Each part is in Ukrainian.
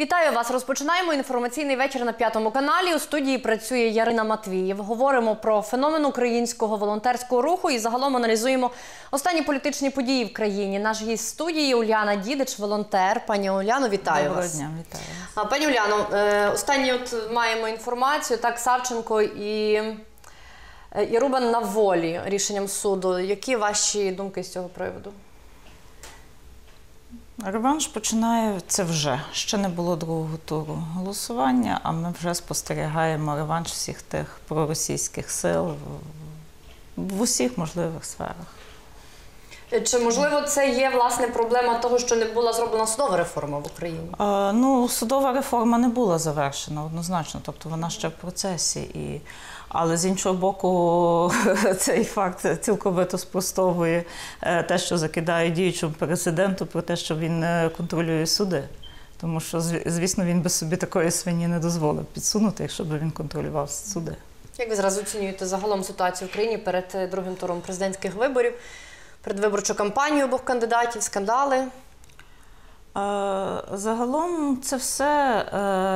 Вітаю вас! Розпочинаємо інформаційний вечір на п'ятому каналі. У студії працює Ярина Матвієв. Говоримо про феномен українського волонтерського руху і загалом аналізуємо останні політичні події в країні. Наш гість студії Уляна Дідич, волонтер. Пані Уляно, вітаю Доброго вас. дня, вітаю вас. Пані Уляно, е, останні от маємо інформацію. Так, Савченко і, е, і Рубан на волі рішенням суду. Які ваші думки з цього приводу? Реванш починається вже. Ще не було другого туру голосування, а ми вже спостерігаємо реванш всіх тих проросійських сил в- усіх можливих сферах. Чи можливо це є власне проблема того, що не була зроблена судова реформа в Україні? Е, Ну, судова реформа не була завершена однозначно, тобто вона ще в процесі. І... Але з іншого боку, цей факт цілковито спростовує е, те, що закидає діючому президенту про те, що він е, контролює суди. Тому що, звісно, він би собі такої свині не дозволив підсунути, якщо б він контролював суди. Як ви зараз оцінюєте загалом ситуацію в країні перед е, другим туром президентських виборів, передвиборчу кампанію обох кандидатів, скандали? Загалом це все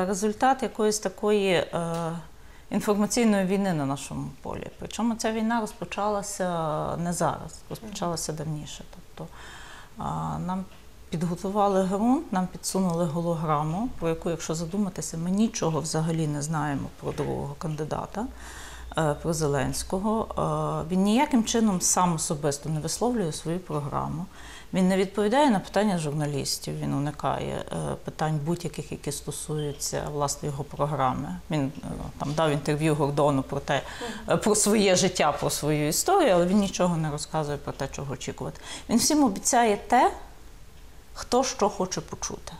результат якоїсь такої інформаційної війни на нашому полі. Причому ця війна розпочалася не зараз, розпочалася давніше. Тобто нам підготували ґрунт, нам підсунули голограму, про яку, якщо задуматися, ми нічого взагалі не знаємо про другого кандидата. е, Про Зеленського Е, він ніяким чином сам особисто не висловлює свою програму. Він не відповідає на питання журналістів, він уникає е, питань будь-яких, які стосуються власне його програми. Він е, там дав інтерв'ю Гордону про те, е, про своє життя, про свою історію, але він нічого не розказує про те, чого очікувати. Він всім обіцяє те, хто що хоче почути.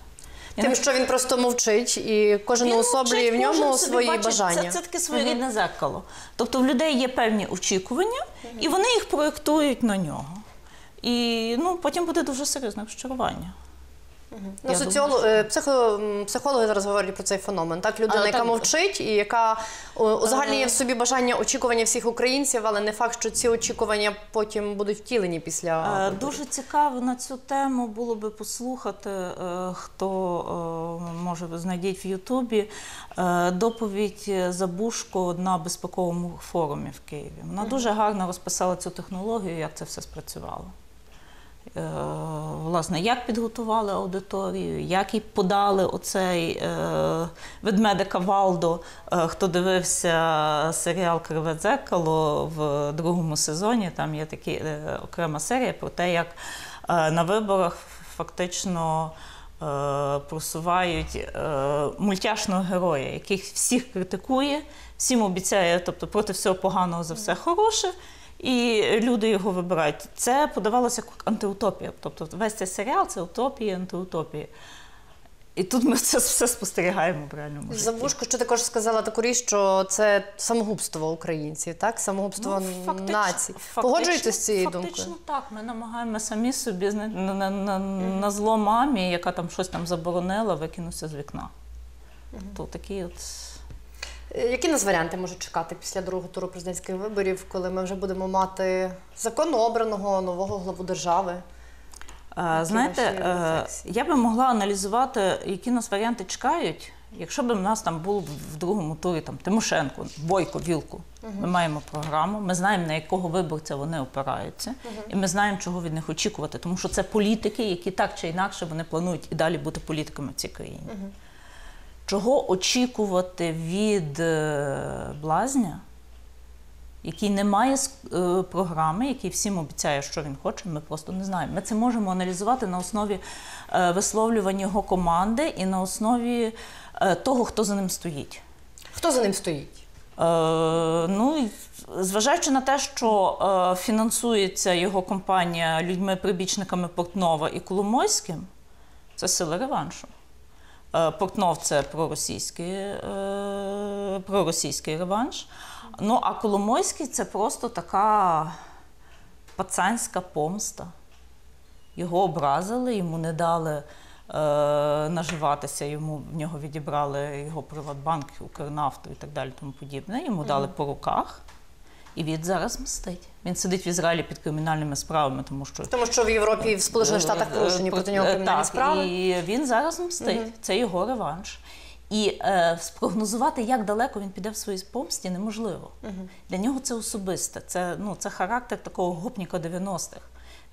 Тим, що він просто мовчить, і кожен уособлює в ньому кожен свої бачить, бажання. Це, це таке своєрідне зеркало. Тобто в людей є певні очікування, і вони їх проєктують на нього. І ну, потім буде дуже серйозне розчарування. Ну, соціолог, е, психо, психологи зараз говорять про цей феномен. Так, людина, А, яка так. мовчить і яка узагальнює в собі бажання очікування всіх українців, але не факт, що ці очікування потім будуть втілені після Е. Дуже цікаво на цю тему було би послухати, е, хто е, може знайдіть в Ютубі е, доповідь Забушко на безпековому форумі в Києві. Вона дуже гарно розписала цю технологію, як це все спрацювало. Е, Власне, як підготували аудиторію, як і подали оцей е, ведмедика Валдо. Е, хто дивився серіал Криве дзеркало в другому сезоні, там є такі окрема серія про те, як на виборах фактично просувають мультяшного героя, який всіх критикує, всім обіцяє, тобто проти всього поганого за все хороше. І люди його вибирають. Це подавалося як антиутопія. Тобто весь цей серіал це утопія, антиутопія. І тут ми це все спостерігаємо в реальному житті. Забушко, що також сказала таку річ, що це самогубство українців, так? Самогубство Ну, фактично- націй. Погоджуєтесь з цією фактично так. Ми намагаємося самі собі на, на, на, на зло мамі, яка там щось там заборонила, викинувся з вікна. То такий от. Е, Які нас варіанти можуть чекати після другого туру президентських виборів, коли ми вже будемо мати законно обраного нового главу держави? Е, Знаєте, е, я би могла аналізувати, які нас варіанти чекають, якщо б у нас там було в другому турі там Тимошенко, Бойко, Вілку. Ми маємо програму, ми знаємо, на якого виборця вони опираються, і ми знаємо, чого від них очікувати, тому що це політики, які так чи інакше вони планують і далі бути політиками в цій країні. Чого очікувати від е, блазня? який не має е, програми, який всім обіцяє, що він хоче, ми просто не знаємо. Ми це можемо аналізувати на основі е, висловлювань його команди і на основі того, хто за ним стоїть. Хто за ним стоїть? Е, ну, зважаючи на те, що е, фінансується його компанія людьми-прибічниками Портнова і Коломойським, це сила реваншу. Е, Портнов це проросійський, е, проросійський реванш. Ну, а Коломойський це просто така пацанська помста. Його образили, йому не дали е, наживатися, йому в нього відібрали його Приватбанк, Укрнафту і так далі, тому подібне. Йому дали по руках. І він зараз мстить. Він сидить в Ізраїлі під кримінальними справами, тому що Тому що в Європі і в Сполучених Штатах порушені проти нього Е, кримінальні так, справи. І він зараз мстить. Це його реванш. І е, спрогнозувати, як далеко він піде в своїй помсті, неможливо. Для нього це особисте. Це, ну, це характер такого гопніка 90-х.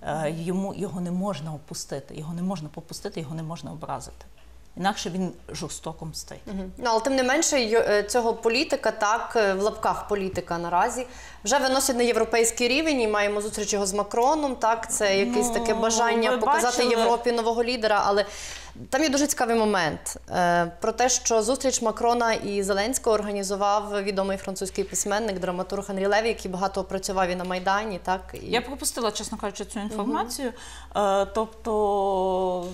Е, йому його не можна опустити, його не можна попустити, його не можна образити. Інакше він жорстоко мстить. Мгм. Ну, але тим не менше, е, цього політика, так, е, в лапках політика наразі, вже виносять на європейський рівень і маємо зустріч його з Макроном. Так, це якесь Ну, таке бажання показати бачили? Європі нового лідера. Але там є дуже цікавий момент е, про те, що зустріч Макрона і Зеленського організував відомий французький письменник, драматург Анрі Леві, який багато працював і на Майдані. Так, і... Я пропустила, чесно кажучи, цю інформацію. Е, Тобто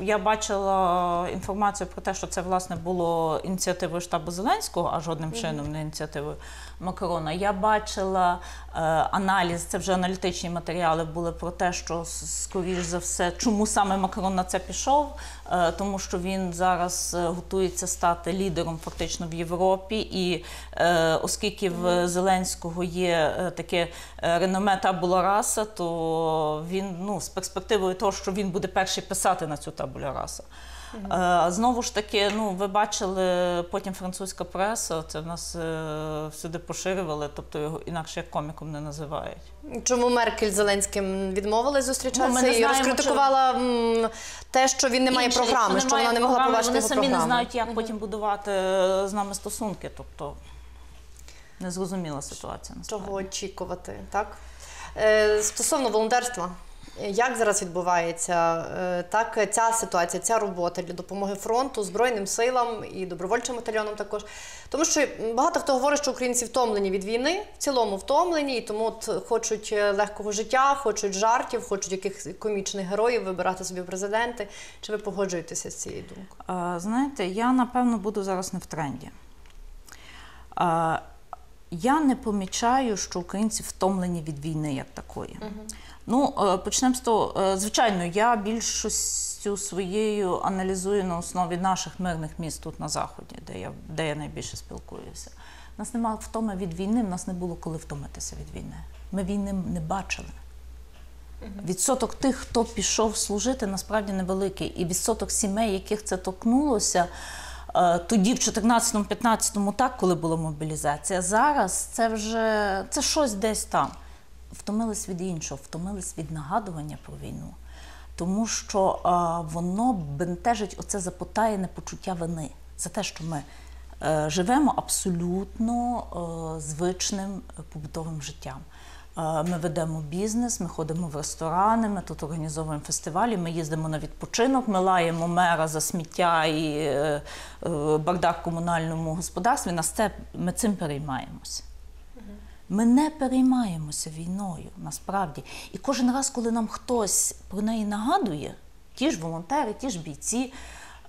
я бачила інформацію про те, що це власне було ініціативою штабу Зеленського, а жодним чином не ініціативою Макрона. Я бачила е, аналіз, це вже аналітичні матеріали були про те, що скоріш за все, чому саме Макрон на це пішов, Е, тому що він зараз е, готується стати лідером фактично в Європі, і е, оскільки в Зеленського є е, таке е, реноме табула раса, то він ну з перспективою того, що він буде перший писати на цю табуля раса. Е, Знову ж таки, ну ви бачили потім французька преса, це в нас е, всюди поширювали, тобто його інакше як коміком не називають. Чому Меркель Зеленським відмовилась Ну, зустрічатися не і знаємо, розкритикувала м, те, що він не має програми, що вона не могла побачити Вони його самі програму. не знають, як потім будувати е, з нами стосунки. Тобто незрозуміла ситуація. насправді. Чого очікувати, так? Стосовно волонтерства, як зараз відбувається е, так, ця ситуація, ця робота для допомоги фронту, Збройним силам і добровольчим батальйонам також. Тому що багато хто говорить, що українці втомлені від війни, в цілому втомлені, і тому от хочуть е, легкого життя, хочуть жартів, хочуть якихось комічних героїв вибирати собі президенти. Чи ви погоджуєтеся з цією думкою? Знаєте, я напевно буду зараз не в тренді. Я не помічаю, що українці втомлені від війни як такої. Ну, е, почнемо з того. Е, Звичайно, я більшістю своєю аналізую на основі наших мирних міст тут на Заході, де я, де я найбільше спілкуюся. У нас немає втоми від війни, в нас не було коли втомитися від війни. Ми війни не бачили. Відсоток тих, хто пішов служити, насправді невеликий. І відсоток сімей, яких це торкнулося, е, тоді, в 14-15 так, коли була мобілізація. Зараз це вже це щось десь там. Втомились від іншого, втомились від нагадування про війну. Тому що е, воно бентежить оце запотаєне почуття вини за те, що ми е, живемо абсолютно е, звичним побутовим життям. Е, Ми ведемо бізнес, ми ходимо в ресторани, ми тут організовуємо фестивалі, ми їздимо на відпочинок, ми лаємо мера за сміття і е, е, бардак в комунальному господарстві. Нас це, ми цим переймаємося. Ми не переймаємося війною насправді. І кожен раз, коли нам хтось про неї нагадує, ті ж волонтери, ті ж бійці,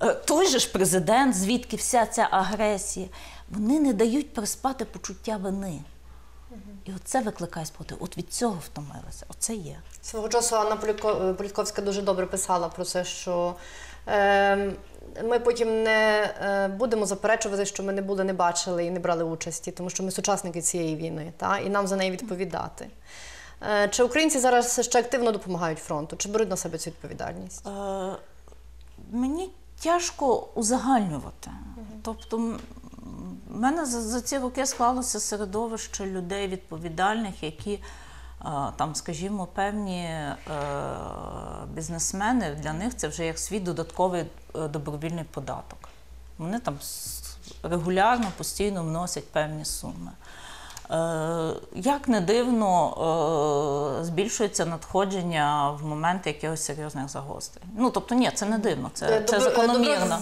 е, той же ж президент, звідки вся ця агресія, вони не дають переспати почуття вини. І оце викликає спротив. От від цього втомилися. Оце є. Свого часу Анна Політко- Політковська дуже добре писала про це, що е, ми потім не е, будемо заперечувати, що ми не були, не бачили і не брали участі, тому що ми сучасники цієї війни, та, і нам за неї відповідати. Е, чи українці зараз ще активно допомагають фронту? Чи беруть на себе цю відповідальність? Е, мені тяжко узагальнювати. Тобто, в мене за, за ці роки склалося середовище людей відповідальних, які там, скажімо, певні е, бізнесмени для них це вже як свій додатковий е, добровільний податок. Вони там регулярно, постійно вносять певні суми. Е, Як не дивно, е, збільшується надходження в моменти якихось серйозних загострень. Ну тобто, ні, це не дивно, це, Е, це закономірно.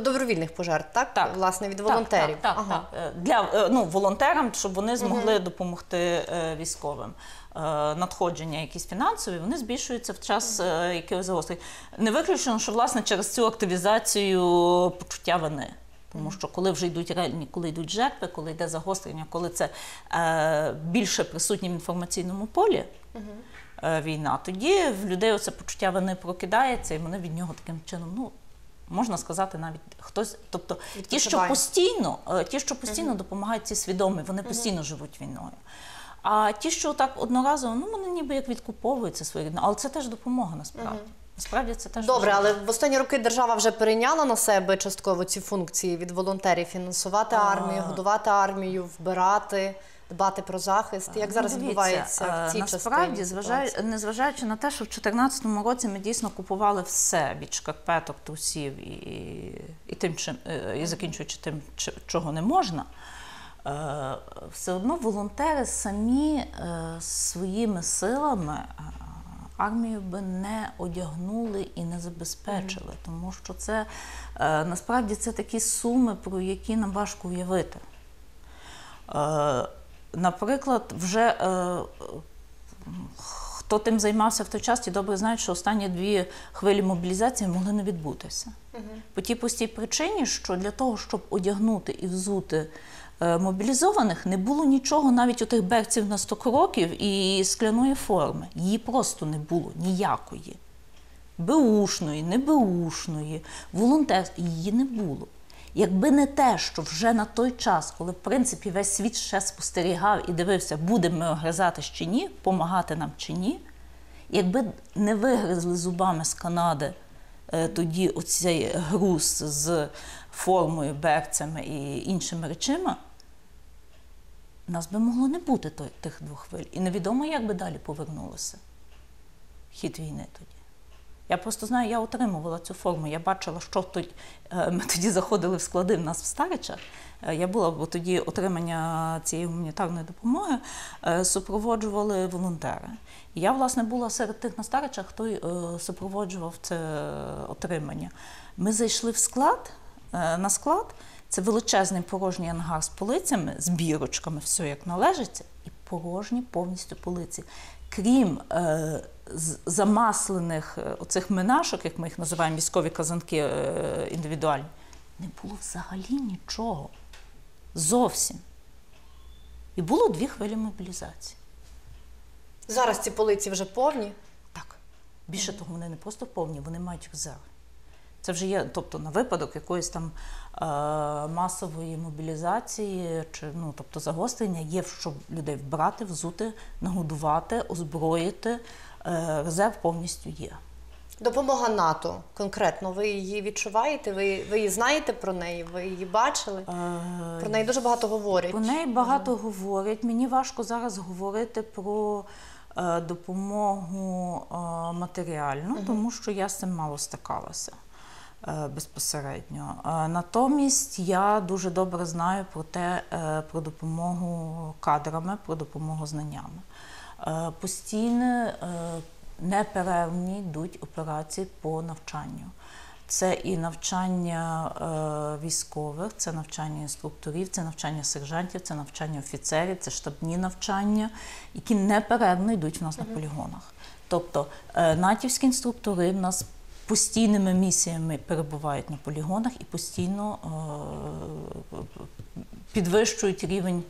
добровільних пожертв, так? Так. Власне, від волонтерів. Так, так, Ага. так. Для ну, волонтерам, щоб вони змогли допомогти е, військовим. Надходження якісь фінансові, вони збільшуються в час якихось загострень. Не виключено, що власне через цю активізацію почуття вини. Тому що коли вже йдуть реальні, коли йдуть жертви, коли йде загострення, коли це е, більше присутнє в інформаційному полі е, війна, тоді в людей оце почуття вини прокидається, і вони від нього таким чином ну, Можна сказати, навіть хтось, тобто ті, що постійно, е, ті, що постійно допомагають, ці свідомі, вони постійно живуть війною. А ті, що так одноразово, ну вони ніби як відкуповуються свої, але це теж допомога насправді. Насправді це теж Добре, важливо. але в останні роки держава вже перейняла на себе частково ці функції від волонтерів фінансувати армію, годувати армію, вбирати, дбати про захист. Як зараз Ну, дивіться, відбувається в цій насправді, частині? зважаю, незважаючи на те, що в 2014 році ми дійсно купували все від шкарпеток, трусів і, і тим, чим е, і закінчуючи тим, чого не можна. е, Все одно волонтери самі е, своїми силами армію би не одягнули і не забезпечили, тому що це е, насправді це такі суми, про які нам важко уявити. Е, Наприклад, вже е, хто тим займався в той час, ті добре знають, що останні дві хвилі мобілізації могли не відбутися. По тій простій причині, що для того, щоб одягнути і взути мобілізованих, не було нічого, навіть у тих берців на 100 кроків і скляної форми. Її просто не було ніякої. Беушної, не беушної, волонтерської, її не було. Якби не те, що вже на той час, коли в принципі весь світ ще спостерігав і дивився, будемо ми огризати чи ні, помагати нам чи ні, якби не вигризли зубами з Канади е, тоді оцей груз з формою, берцями і іншими речима, нас би могло не бути тих двох хвиль. І невідомо, як би далі повернулося хід війни тоді. Я просто знаю, я отримувала цю форму. Я бачила, що тоді, е, ми тоді заходили в склади в нас в Старичах. Е, Я була, бо тоді отримання цієї гуманітарної допомоги е, супроводжували волонтери. Я, власне, була серед тих на Старичах, хто супроводжував це отримання. Ми зайшли в склад, на склад. Це величезний порожній ангар з полицями, з бірочками, все як належиться, і порожні повністю полиці. Крім е, замаслених е, оцих минашок, як ми їх називаємо, військові казанки е, індивідуальні, не було взагалі нічого. Зовсім. І було дві хвилі мобілізації. Зараз ці полиці вже повні. Так. Більше того, вони не просто повні, вони мають резерв. Це вже є, тобто на випадок якоїсь там е, масової мобілізації чи ну, тобто загострення, є в що людей вбрати, взути, нагодувати, озброїти. Е, резерв повністю є. Допомога НАТО конкретно. Ви її відчуваєте? Ви, ви її знаєте про неї? Ви її бачили? Е, Про неї дуже багато говорять. Про неї багато говорять. Мені важко зараз говорити про допомогу матеріальну, тому що я з цим мало стикалася безпосередньо. Е, натомість я дуже добре знаю про те, е, про допомогу кадрами, про допомогу знаннями. Е, постійно е, неперервні йдуть операції по навчанню. Це і навчання е, військових, це навчання інструкторів, це навчання сержантів, це навчання офіцерів, це штабні навчання, які неперервно йдуть в нас на полігонах. Тобто е, натівські інструктори в нас постійними місіями перебувають на полігонах і постійно е, підвищують рівень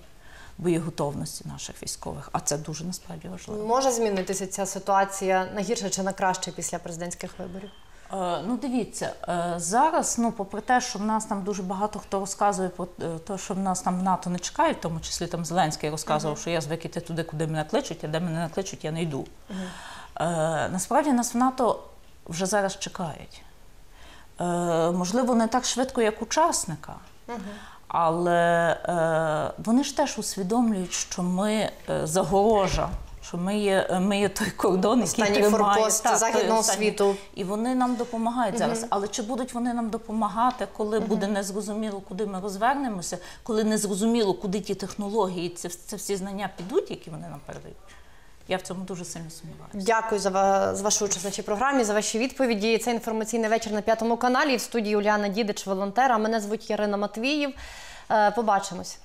боєготовності наших військових. А це дуже насправді важливо. Може змінитися ця ситуація на гірше чи на краще після президентських виборів? Е, Ну, дивіться, е, зараз, ну, попри те, що в нас там дуже багато хто розказує про те, що в нас там в НАТО не чекають, в тому числі там Зеленський розказував, що я звик іти туди, куди мене кличуть, а де мене не кличуть, я не йду. Е, Насправді нас в НАТО вже зараз чекають. Е, Можливо, не так швидко, як учасника. Але е, вони ж теж усвідомлюють, що ми е, загорожа, що ми є, ми є той кордон, який тримає той західного останній. світу. І вони нам допомагають зараз. Але чи будуть вони нам допомагати, коли буде незрозуміло, куди ми розвернемося, коли незрозуміло, куди ті технології, це, це всі знання підуть, які вони нам передають? Я в цьому дуже сильно сумніваюся. Дякую за, за вашу участь в нашій програмі, за ваші відповіді. Це інформаційний вечір на п'ятому каналі. В студії Уляна Дідич, волонтер. А мене звуть Ярина Матвіїв. Е, Побачимось.